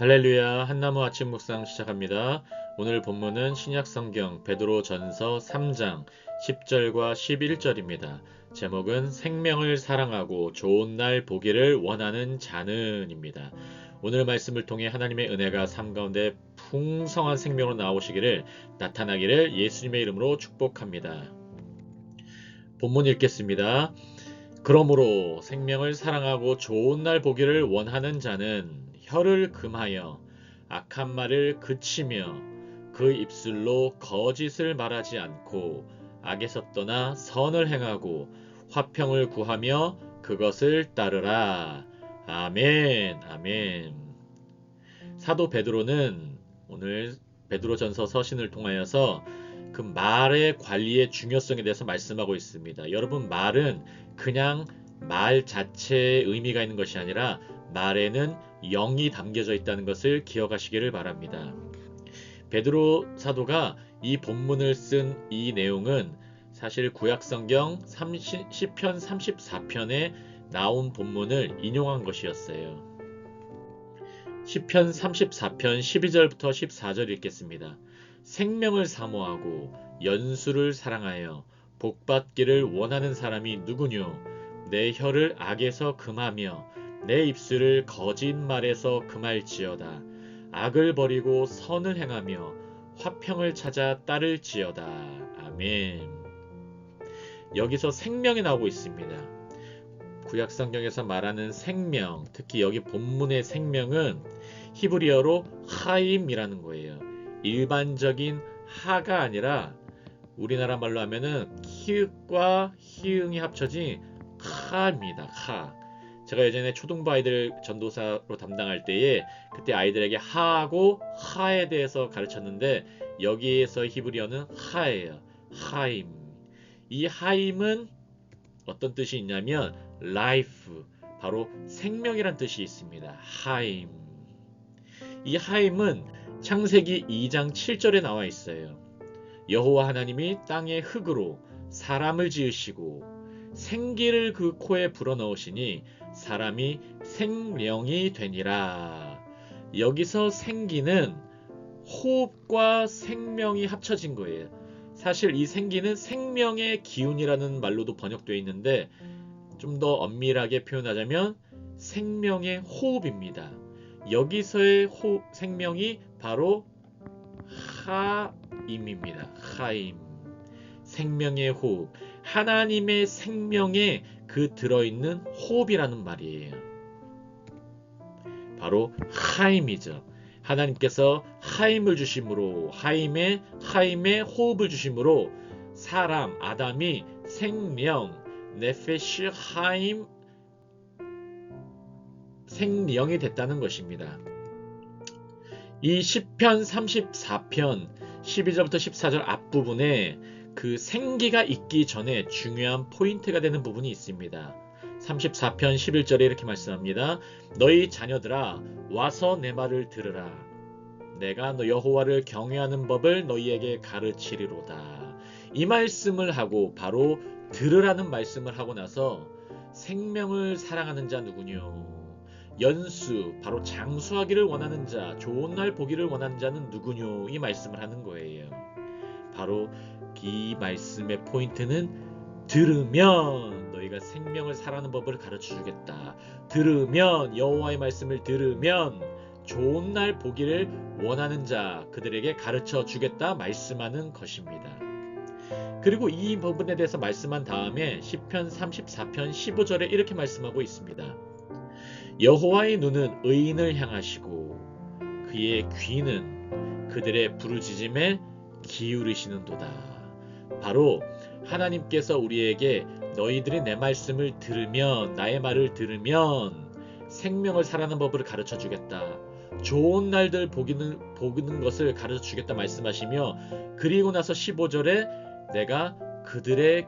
할렐루야 한나무 아침 묵상 시작합니다. 오늘 본문은 신약성경 베드로 전서 3장 10절과 11절입니다. 제목은 생명을 사랑하고 좋은 날 보기를 원하는 자는입니다. 오늘 말씀을 통해 하나님의 은혜가 삶 가운데 풍성한 생명으로 나오시기를 나타나기를 예수님의 이름으로 축복합니다. 본문 읽겠습니다. 그러므로 생명을 사랑하고 좋은 날 보기를 원하는 자는 혀를 금하여 악한 말을 그치며 그 입술로 거짓을 말하지 않고 악에서 떠나 선을 행하고 화평을 구하며 그것을 따르라. 아멘. 아멘. 사도 베드로는 오늘 베드로전서 서신을 통하여서 그 말의 관리의 중요성에 대해서 말씀하고 있습니다. 여러분 말은 그냥 말 자체의 의미가 있는 것이 아니라 말에는 영이 담겨져 있다는 것을 기억하시기를 바랍니다. 베드로 사도가 이 본문을 쓴 이 내용은 사실 구약성경 10편 34편에 나온 본문을 인용한 것이었어요. 10편 34편 12절부터 14절 읽겠습니다. 생명을 사모하고 연수를 사랑하여 복받기를 원하는 사람이 누구뇨? 내 혀를 악에서 금하며 내 입술을 거짓말에서 금할지어다. 악을 버리고 선을 행하며 화평을 찾아 따를지어다. 아멘. 여기서 생명이 나오고 있습니다. 구약성경에서 말하는 생명, 특히 여기 본문의 생명은 히브리어로 하임이라는 거예요. 일반적인 하가 아니라 우리나라 말로 하면은 키읔과 희응이 합쳐진 카입니다. 카. 제가 예전에 초등부 아이들 전도사로 담당할 때에 그때 아이들에게 하하고 하에 대해서 가르쳤는데 여기에서 히브리어는 하예요. 하임. 이 하임은 어떤 뜻이 있냐면 life 바로 생명이란 뜻이 있습니다. 하임. 이 하임은 창세기 2장 7절에 나와 있어요. 여호와 하나님이 땅의 흙으로 사람을 지으시고 생기를 그 코에 불어넣으시니 사람이 생명이 되니라. 여기서 생기는 호흡과 생명이 합쳐진 거예요. 사실 이 생기는 생명의 기운이라는 말로도 번역되어 있는데 좀 더 엄밀하게 표현하자면 생명의 호흡입니다. 여기서의 호, 생명이 바로 하임입니다. 하임. 생명의 호흡. 하나님의 생명에 그 들어있는 호흡이라는 말이에요. 바로 하임이죠. 하나님께서 하임을 주심으로 하임의 하임의 호흡을 주심으로 사람 아담이 생명 네페시 하임 생명이 됐다는 것입니다. 이 10편 34편 12절부터 14절 앞부분에 그 생기가 있기 전에 중요한 포인트가 되는 부분이 있습니다. 34편 11절에 이렇게 말씀합니다. 너희 자녀들아 와서 내 말을 들으라. 내가 너 여호와를 경외하는 법을 너희에게 가르치리로다. 이 말씀을 하고 바로 들으라는 말씀을 하고 나서 생명을 사랑하는 자 누구뇨? 연수 바로 장수하기를 원하는 자, 좋은 날 보기를 원하는 자는 누구뇨? 이 말씀을 하는 거예요. 바로 이 말씀의 포인트는 들으면 너희가 생명을 살아는 법을 가르쳐 주겠다. 들으면 여호와의 말씀을 들으면 좋은 날 보기를 원하는 자 그들에게 가르쳐 주겠다 말씀하는 것입니다. 그리고 이 부분에 대해서 말씀한 다음에 10편 34편 15절에 이렇게 말씀하고 있습니다. 여호와의 눈은 의인을 향하시고 그의 귀는 그들의 부르짖음에 기울이시는도다. 바로 하나님께서 우리에게 너희들이 내 말씀을 들으면 나의 말을 들으면 생명을 살아는 법을 가르쳐 주겠다. 좋은 날들 보기는 보는 것을 가르쳐 주겠다 말씀하시며 그리고 나서 15절에 내가 그들의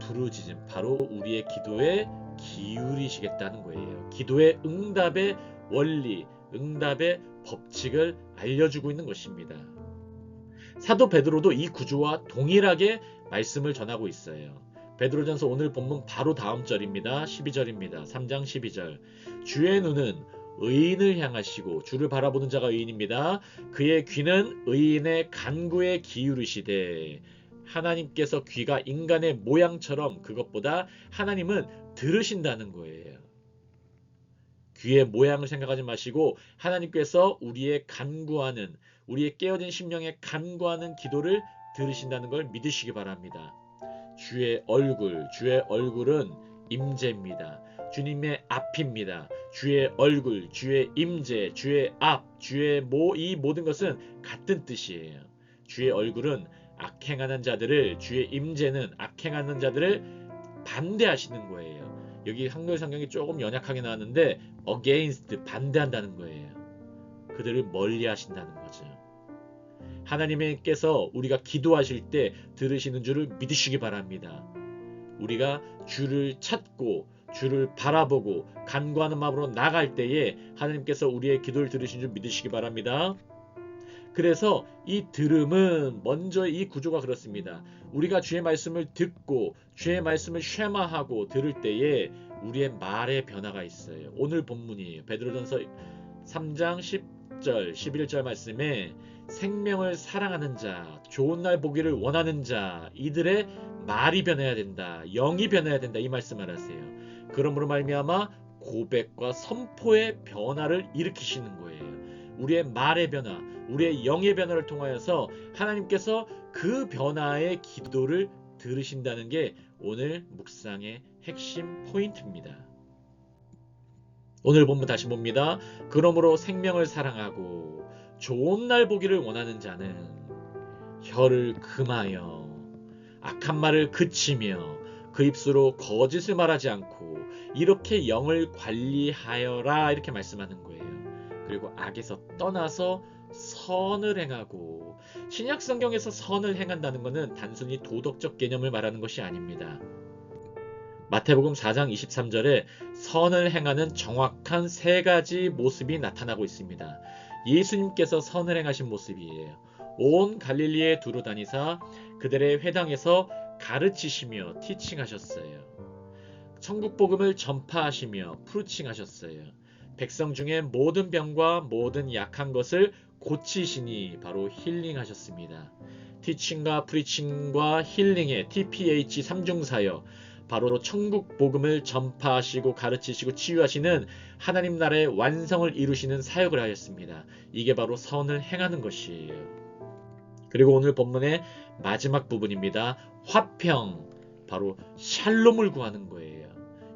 부르짖음 바로 우리의 기도에 기울이시겠다는 거예요. 기도의 응답의 원리, 응답의 법칙을 알려주고 있는 것입니다. 사도 베드로도 이 구조와 동일하게 말씀을 전하고 있어요. 베드로전서 오늘 본문 바로 다음 절입니다. 12절입니다. 3장 12절. 주의 눈은 의인을 향하시고 주를 바라보는 자가 의인입니다. 그의 귀는 의인의 간구에 기울이시되 하나님께서 귀가 인간의 모양처럼 그것보다 하나님은 들으신다는 거예요. 귀의 모양을 생각하지 마시고 하나님께서 우리의 간구하는 우리의 깨어진 심령에 간구하는 기도를 들으신다는 걸 믿으시기 바랍니다. 주의 얼굴, 주의 얼굴은 임재입니다. 주님의 앞입니다. 주의 얼굴, 주의 임재, 주의 앞, 주의 모, 이 모든 것은 같은 뜻이에요. 주의 얼굴은 악행하는 자들을, 주의 임재는 악행하는 자들을 반대하시는 거예요. 여기 한글 성경이 조금 연약하게 나왔는데 against 반대한다는 거예요. 그들을 멀리 하신다는 거죠. 하나님께서 우리가 기도하실 때 들으시는 줄을 믿으시기 바랍니다. 우리가 주를 찾고 주를 바라보고 간구하는 마음으로 나갈 때에 하나님께서 우리의 기도를 들으신 줄 믿으시기 바랍니다. 그래서 이 들음은 먼저 이 구조가 그렇습니다. 우리가 주의 말씀을 듣고 주의 말씀을 쉐마하고 들을 때에 우리의 말의 변화가 있어요. 오늘 본문이에요. 베드로전서 3장 10 절, 11절 말씀에 생명을 사랑하는 자, 좋은 날 보기를 원하는 자, 이들의 말이 변해야 된다. 영이 변해야 된다. 이 말씀을 하세요. 그러므로 말미암아 고백과 선포의 변화를 일으키시는 거예요. 우리의 말의 변화, 우리의 영의 변화를 통하여서 하나님께서 그 변화의 기도를 들으신다는 게 오늘 묵상의 핵심 포인트입니다. 오늘 본문 다시 봅니다. 그러므로 생명을 사랑하고 좋은 날 보기를 원하는 자는 혀를 금하여 악한 말을 그치며 그 입수로 거짓을 말하지 않고 이렇게 영을 관리하여라 이렇게 말씀하는 거예요. 그리고 악에서 떠나서 선을 행하고 신약 성경에서 선을 행한다는 것은 단순히 도덕적 개념을 말하는 것이 아닙니다. 마태복음 4장 23절에 선을 행하는 정확한 세 가지 모습이 나타나고 있습니다. 예수님께서 선을 행하신 모습이에요. 온 갈릴리에 두루 다니사 그들의 회당에서 가르치시며 티칭하셨어요. 천국 복음을 전파하시며 프루칭하셨어요. 백성 중에 모든 병과 모든 약한 것을 고치시니 바로 힐링하셨습니다. 티칭과 프리칭과 힐링의 TPH 3중사여 바로 천국 복음을 전파하시고 가르치시고 치유하시는 하나님 나라의 완성을 이루시는 사역을 하였습니다. 이게 바로 선을 행하는 것이에요. 그리고 오늘 본문의 마지막 부분입니다. 화평, 바로 샬롬을 구하는 거예요.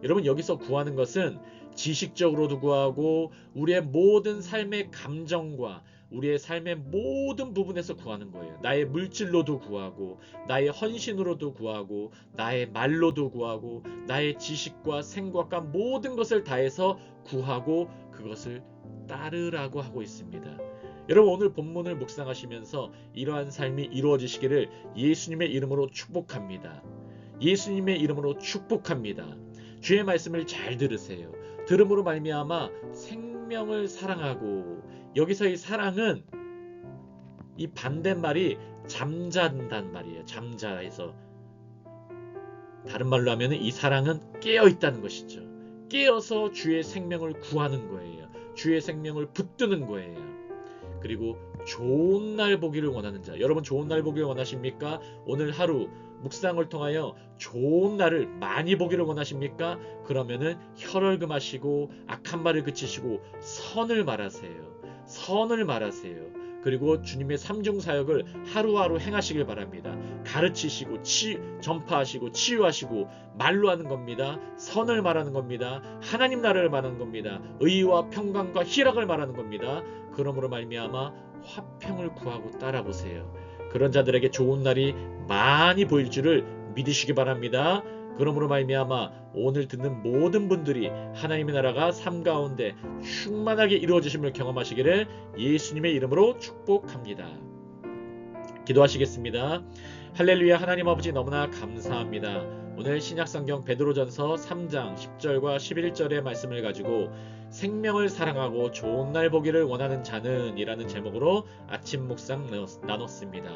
여러분 여기서 구하는 것은 지식적으로도 구하고 우리의 모든 삶의 감정과 우리의 삶의 모든 부분에서 구하는 거예요. 나의 물질로도 구하고, 나의 헌신으로도 구하고, 나의 말로도 구하고, 나의 지식과 생각과 모든 것을 다해서 구하고 그것을 따르라고 하고 있습니다. 여러분 오늘 본문을 묵상하시면서 이러한 삶이 이루어지시기를 예수님의 이름으로 축복합니다. 예수님의 이름으로 축복합니다. 주의 말씀을 잘 들으세요. 들음으로 말미암아 생명을 사랑하고 여기서 이 사랑은 이 반대말이 잠잔단 말이에요. 잠자해서 다른 말로 하면 이 사랑은 깨어 있다는 것이죠. 깨어서 주의 생명을 구하는 거예요. 주의 생명을 붙드는 거예요. 그리고 좋은 날 보기를 원하는 자. 여러분 좋은 날 보기를 원하십니까? 오늘 하루 묵상을 통하여 좋은 날을 많이 보기를 원하십니까? 그러면은 혈을 금하시고 악한 말을 그치시고 선을 말하세요. 선을 말하세요. 그리고 주님의 삼중 사역을 하루하루 행하시길 바랍니다. 가르치시고 치, 전파하시고 치유하시고 말로 하는 겁니다. 선을 말하는 겁니다. 하나님 나라를 말하는 겁니다. 의와 평강과 희락을 말하는 겁니다. 그러므로 말미암아 화평을 구하고 따라보세요. 그런 자들에게 좋은 날이 많이 보일 줄을 믿으시기 바랍니다. 그러므로 말미암아 오늘 듣는 모든 분들이 하나님의 나라가 삶 가운데 충만하게 이루어지심을 경험하시기를 예수님의 이름으로 축복합니다. 기도하시겠습니다. 할렐루야 하나님 아버지 너무나 감사합니다. 오늘 신약성경 베드로전서 3장 10절과 11절의 말씀을 가지고 생명을 사랑하고 좋은 날 보기를 원하는 자는 이라는 제목으로 아침 묵상 나눴습니다.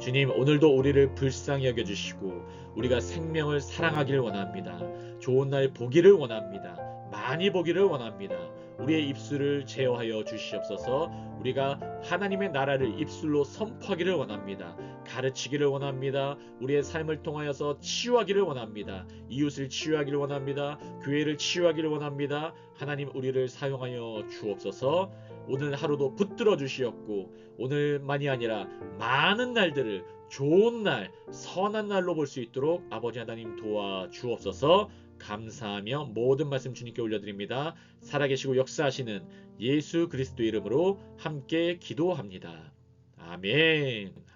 주님 오늘도 우리를 불쌍히 여겨주시고 우리가 생명을 사랑하기를 원합니다. 좋은 날 보기를 원합니다. 많이 보기를 원합니다. 우리의 입술을 제어하여 주시옵소서. 우리가 하나님의 나라를 입술로 선포하기를 원합니다. 가르치기를 원합니다. 우리의 삶을 통하여서 치유하기를 원합니다. 이웃을 치유하기를 원합니다. 교회를 치유하기를 원합니다. 하나님 우리를 사용하여 주옵소서. 오늘 하루도 붙들어 주시옵고 오늘만이 아니라 많은 날들을 좋은 날, 선한 날로 볼 수 있도록 아버지 하나님 도와 주옵소서. 감사하며 모든 말씀 주님께 올려드립니다. 살아계시고 역사하시는 예수 그리스도 이름으로 함께 기도합니다. 아멘.